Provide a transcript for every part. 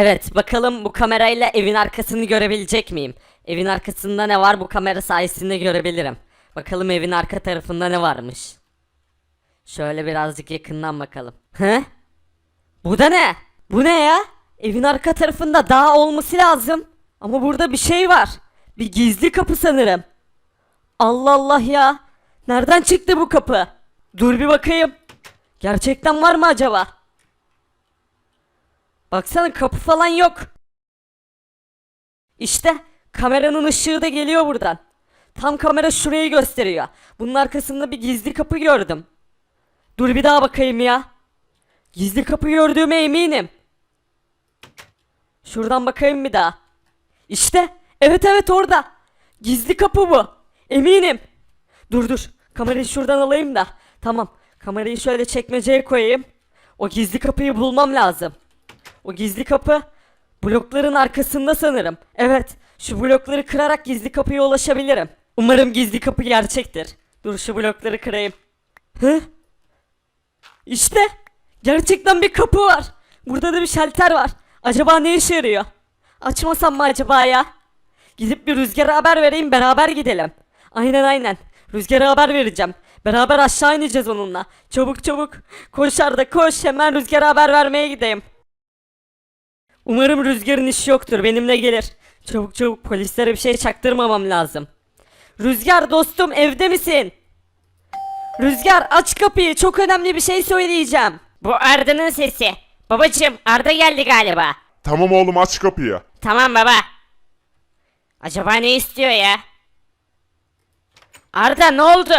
Evet bakalım bu kamerayla evin arkasını görebilecek miyim? Evin arkasında ne var bu kamera sayesinde görebilirim. Bakalım evin arka tarafında ne varmış. Şöyle birazcık yakından bakalım. He? Bu da ne? Bu ne ya? Evin arka tarafında dağ olması lazım. Ama burada bir şey var. Bir gizli kapı sanırım. Allah Allah ya. Nereden çıktı bu kapı? Dur bir bakayım. Gerçekten var mı acaba? Baksana kapı falan yok. İşte kameranın ışığı da geliyor buradan. Tam kamera şurayı gösteriyor. Bunun arkasında bir gizli kapı gördüm. Dur bir daha bakayım ya. Gizli kapı gördüğüme eminim. Şuradan bakayım bir daha. İşte evet evet orada. Gizli kapı bu. Eminim. Dur dur. Kamerayı şuradan alayım da. Tamam. Kamerayı şöyle çekmeceye koyayım. O gizli kapıyı bulmam lazım. O gizli kapı blokların arkasında sanırım. Evet, şu blokları kırarak gizli kapıya ulaşabilirim. Umarım gizli kapı gerçektir. Dur şu blokları kırayım. Hı? İşte gerçekten bir kapı var. Burada da bir şalter var. Acaba ne işe yarıyor? Açmasam mı acaba ya? Gidip bir rüzgara haber vereyim beraber gidelim. Aynen aynen. Rüzgara haber vereceğim. Beraber aşağı ineceğiz onunla. Çabuk çabuk. Koş Arda koş hemen rüzgara haber vermeye gideyim. Umarım rüzgarın işi yoktur benimle gelir. Çabuk çabuk polislere bir şey çaktırmamam lazım. Rüzgar dostum evde misin? Rüzgar aç kapıyı çok önemli bir şey söyleyeceğim. Bu Arda'nın sesi. Babacım Arda geldi galiba. Tamam oğlum aç kapıyı. Tamam baba. Acaba ne istiyor ya? Arda ne oldu?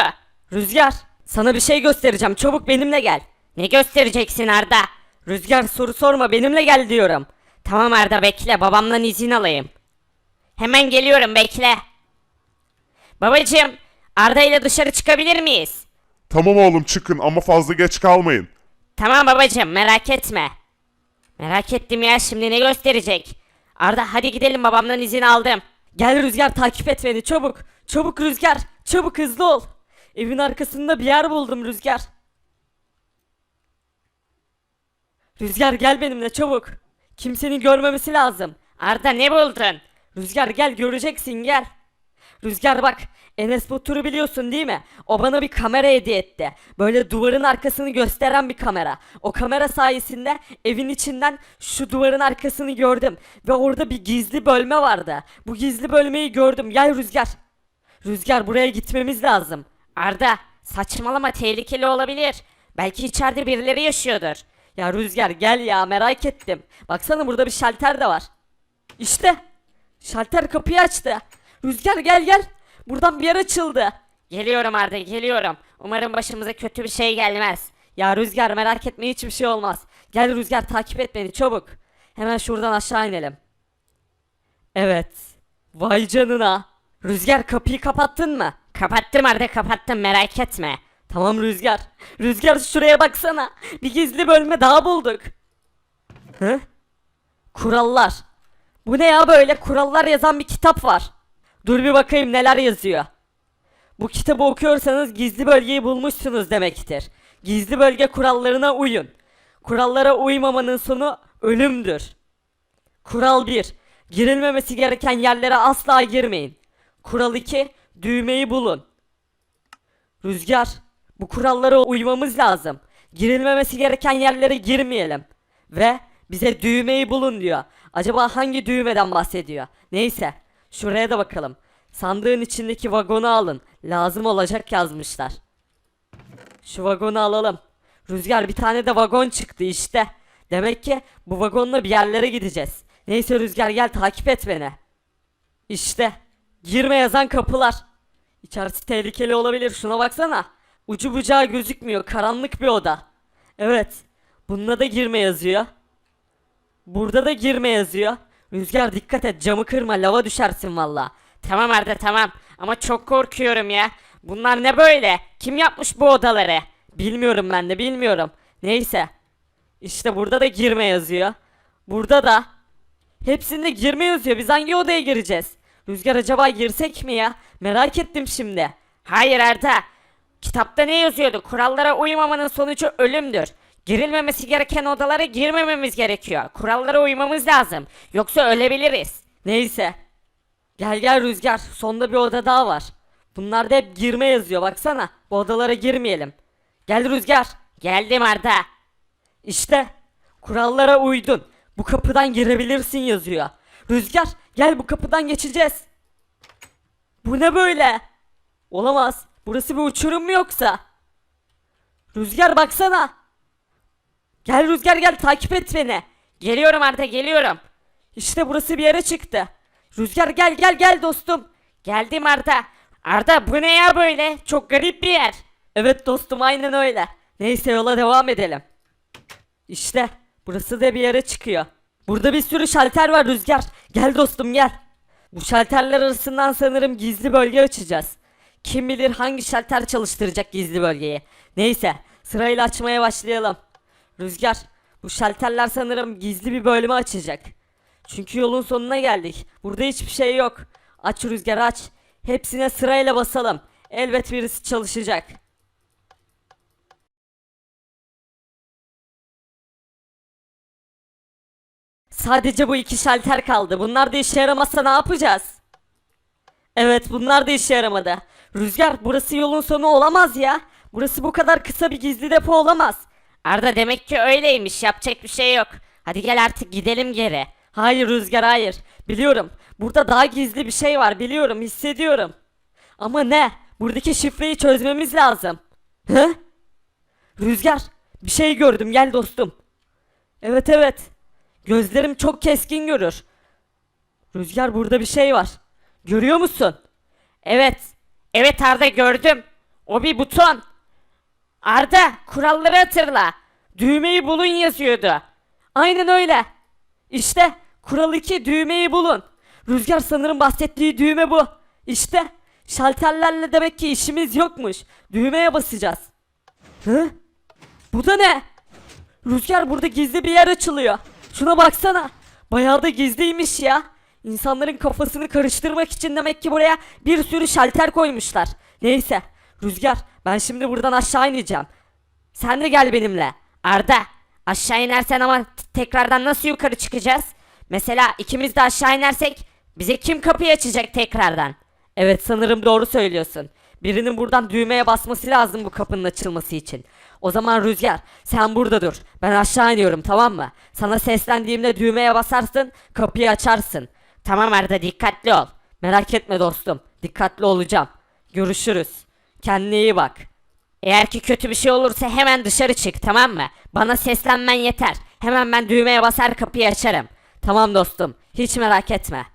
Rüzgar sana bir şey göstereceğim çabuk benimle gel. Ne göstereceksin Arda? Rüzgar soru sorma benimle gel diyorum. Tamam Arda bekle babamdan izin alayım. Hemen geliyorum bekle. Babacım Arda ile dışarı çıkabilir miyiz? Tamam oğlum çıkın ama fazla geç kalmayın. Tamam babacım merak etme. Merak ettim ya şimdi ne gösterecek? Arda hadi gidelim babamdan izin aldım. Gel Rüzgar takip et beni çabuk. Çabuk Rüzgar çabuk hızlı ol. Evin arkasında bir yer buldum Rüzgar. Rüzgar gel benimle çabuk. Kimsenin görmemesi lazım. Arda ne buldun? Rüzgar gel göreceksin gel. Rüzgar bak Enes Batur'u biliyorsun değil mi? O bana bir kamera hediye etti. Böyle duvarın arkasını gösteren bir kamera. O kamera sayesinde evin içinden şu duvarın arkasını gördüm. Ve orada bir gizli bölme vardı. Bu gizli bölmeyi gördüm. Gel Rüzgar. Rüzgar buraya gitmemiz lazım. Arda saçmalama tehlikeli olabilir. Belki içeride birileri yaşıyordur. Ya Rüzgar gel ya merak ettim. Baksana burada bir şalter de var. İşte. Şalter kapıyı açtı. Rüzgar gel gel. Buradan bir yer açıldı. Geliyorum Arda geliyorum. Umarım başımıza kötü bir şey gelmez. Ya Rüzgar merak etme hiçbir şey olmaz. Gel Rüzgar takip et beni çabuk. Hemen şuradan aşağı inelim. Evet. Vay canına. Rüzgar kapıyı kapattın mı? Kapattım Arda kapattım merak etme. Tamam Rüzgar. Rüzgar şuraya baksana. Bir gizli bölme daha bulduk. Hı? Kurallar. Bu ne ya böyle kurallar yazan bir kitap var. Dur bir bakayım neler yazıyor. Bu kitabı okuyorsanız gizli bölgeyi bulmuşsunuz demektir. Gizli bölge kurallarına uyun. Kurallara uymamanın sonu ölümdür. Kural 1. Girilmemesi gereken yerlere asla girmeyin. Kural 2. Düğmeyi bulun. Rüzgar, bu kurallara uymamız lazım. Girilmemesi gereken yerlere girmeyelim. Ve bize düğmeyi bulun diyor. Acaba hangi düğmeden bahsediyor? Neyse, şuraya da bakalım. Sandığın içindeki vagonu alın. Lazım olacak yazmışlar. Şu vagonu alalım. Rüzgar bir tane de vagon çıktı işte. Demek ki bu vagonla bir yerlere gideceğiz. Neyse Rüzgar gel takip et beni. İşte girme yazan kapılar. İçerisi tehlikeli olabilir şuna baksana. Ucu bucağı gözükmüyor karanlık bir oda. Evet bunda da girme yazıyor. Burada da girme yazıyor. Rüzgar dikkat et camı kırma lava düşersin valla. Tamam Arda tamam ama çok korkuyorum ya. Bunlar ne böyle? Kim yapmış bu odaları? Bilmiyorum ben de bilmiyorum. Neyse. İşte burada da girme yazıyor. Burada da. Hepsinde girme yazıyor. Biz hangi odaya gireceğiz? Rüzgar acaba girsek mi ya? Merak ettim şimdi. Hayır Arda. Kitapta ne yazıyordu? Kurallara uymamanın sonucu ölümdür. Girilmemesi gereken odalara girmememiz gerekiyor. Kurallara uymamız lazım. Yoksa ölebiliriz. Neyse. Gel gel Rüzgar. Sonda bir oda daha var. Bunlarda hep girme yazıyor baksana. Bu odalara girmeyelim. Gel Rüzgar. Geldim Arda. İşte. Kurallara uydun. Bu kapıdan girebilirsin yazıyor. Rüzgar gel bu kapıdan geçeceğiz. Bu ne böyle? Olamaz. Burası bir uçurum mu yoksa? Rüzgar baksana. Gel Rüzgar gel takip et beni. Geliyorum Arda geliyorum. İşte burası bir yere çıktı. Rüzgar gel gel gel dostum. Geldim Arda. Arda bu ne ya böyle? Çok garip bir yer. Evet dostum aynen öyle. Neyse yola devam edelim. İşte burası da bir yere çıkıyor. Burada bir sürü şalter var Rüzgar. Gel dostum gel. Bu şalterler arasından sanırım gizli bölge açacağız. Kim bilir hangi şalter çalıştıracak gizli bölgeyi. Neyse sırayla açmaya başlayalım. Rüzgar bu şalterler sanırım gizli bir bölümü açacak. Çünkü yolun sonuna geldik. Burada hiçbir şey yok. Aç Rüzgar aç. Hepsine sırayla basalım. Elbet birisi çalışacak. Sadece bu iki şalter kaldı. Bunlar da işe yaramazsa ne yapacağız? Evet bunlar da işe yaramadı. Rüzgar burası yolun sonu olamaz ya. Burası bu kadar kısa bir gizli depo olamaz. Arda demek ki öyleymiş. Yapacak bir şey yok. Hadi gel artık gidelim geri. Hayır Rüzgar hayır. Biliyorum. Burada daha gizli bir şey var biliyorum hissediyorum. Ama ne? Buradaki şifreyi çözmemiz lazım. Hı? Rüzgar bir şey gördüm gel dostum. Evet evet. Gözlerim çok keskin görür. Rüzgar burada bir şey var. Görüyor musun? Evet. Evet Arda gördüm. O bir buton. Arda kuralları hatırla. Düğmeyi bulun yazıyordu. Aynen öyle. İşte kural 2 düğmeyi bulun. Rüzgar sanırım bahsettiği düğme bu. İşte şalterlerle demek ki işimiz yokmuş. Düğmeye basacağız. Hı? Bu da ne? Rüzgar burada gizli bir yer açılıyor. Şuna baksana. Bayağı da gizliymiş ya. İnsanların kafasını karıştırmak için demek ki buraya bir sürü şalter koymuşlar. Neyse. Rüzgar ben şimdi buradan aşağı ineceğim. Sen de gel benimle. Arda aşağı inersen ama tekrardan nasıl yukarı çıkacağız? Mesela ikimiz de aşağı inersek bize kim kapıyı açacak tekrardan? Evet sanırım doğru söylüyorsun. Birinin buradan düğmeye basması lazım bu kapının açılması için. O zaman Rüzgar sen burada dur. Ben aşağı iniyorum tamam mı? Sana seslendiğimde düğmeye basarsın kapıyı açarsın. Tamam Arda dikkatli ol. Merak etme dostum. Dikkatli olacağım. Görüşürüz. Kendine iyi bak. Eğer ki kötü bir şey olursa hemen dışarı çık tamam mı? Bana seslenmen yeter. Hemen ben düğmeye basar kapıyı açarım. Tamam dostum. Hiç merak etme.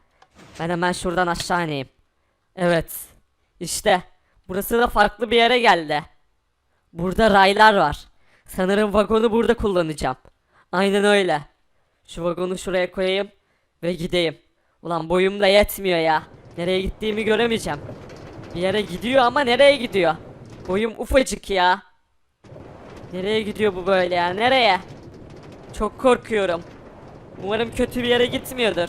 Ben hemen şuradan aşağı ineyim. Evet. İşte. Burası da farklı bir yere geldi. Burada raylar var. Sanırım vagonu burada kullanacağım. Aynen öyle. Şu vagonu şuraya koyayım ve gideyim. Ulan boyum da yetmiyor ya. Nereye gittiğimi göremeyeceğim. Bir yere gidiyor ama nereye gidiyor? Boyum ufacık ya. Nereye gidiyor bu böyle ya? Nereye? Çok korkuyorum. Umarım kötü bir yere gitmiyordur.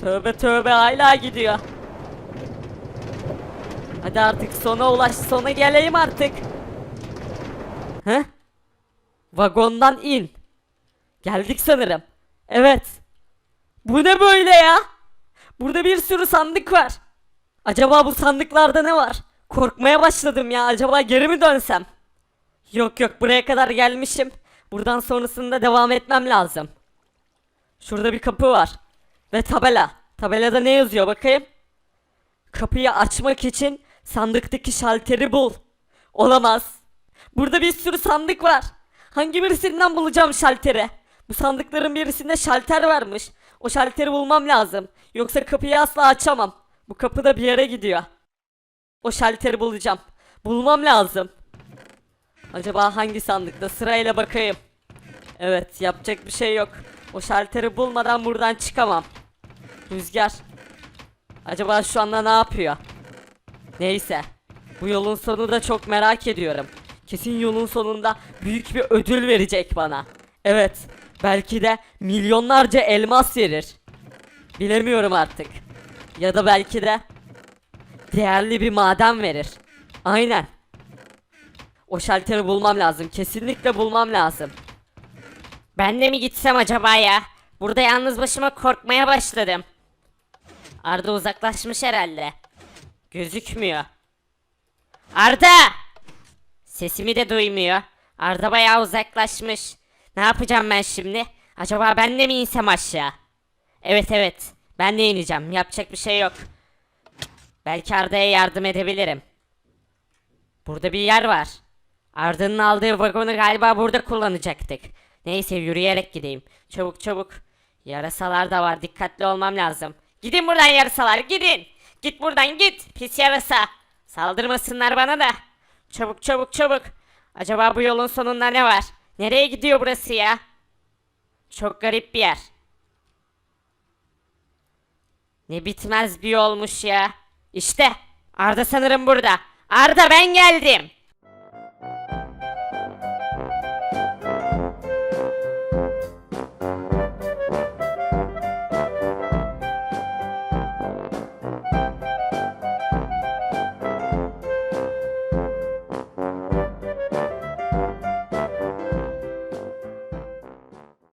Tövbe tövbe hala gidiyor. Hadi artık sona ulaş sona geleyim artık. He? Vagondan in. Geldik sanırım. Evet. Bu ne böyle ya? Burada bir sürü sandık var. Acaba bu sandıklarda ne var? Korkmaya başladım ya. Acaba geri mi dönsem? Yok yok buraya kadar gelmişim. Buradan sonrasında devam etmem lazım. Şurada bir kapı var. Ve tabela. Tabelada ne yazıyor bakayım? Kapıyı açmak için sandıktaki şalteri bul. Olamaz. Burada bir sürü sandık var. Hangi birisinden bulacağım şalteri? Bu sandıkların birisinde şalter varmış. O şalteri bulmam lazım. Yoksa kapıyı asla açamam. Bu kapı da bir yere gidiyor. O şalteri bulacağım. Bulmam lazım. Acaba hangi sandıkta sırayla bakayım. Evet yapacak bir şey yok. O şalteri bulmadan buradan çıkamam. Rüzgar. Acaba şu anda ne yapıyor? Neyse. Bu yolun sonu da çok merak ediyorum. Kesin yolun sonunda büyük bir ödül verecek bana. Evet. Belki de milyonlarca elmas verir. Bilemiyorum artık. Ya da belki de değerli bir maden verir. Aynen. O şalteri bulmam lazım. Kesinlikle bulmam lazım. Ben de mi gitsem acaba ya? Burada yalnız başıma korkmaya başladım. Arda uzaklaşmış herhalde. Gözükmüyor. Arda! Sesimi de duymuyor. Arda bayağı uzaklaşmış. Ne yapacağım ben şimdi? Acaba ben de mi insem aşağı? Evet evet. Ben de ineceğim. Yapacak bir şey yok. Belki Arda'ya yardım edebilirim. Burada bir yer var. Arda'nın aldığı vagonu galiba burada kullanacaktık. Neyse yürüyerek gideyim. Çabuk çabuk. Yarasalar da var. Dikkatli olmam lazım. Gidin buradan yarasalar gidin. Git buradan git. Pis yarasa. Saldırmasınlar bana da. Çabuk çabuk çabuk. Acaba bu yolun sonunda ne var? Nereye gidiyor burası ya? Çok garip bir yer. Ne bitmez bir yolmuş ya. İşte Arda sanırım burada. Arda ben geldim.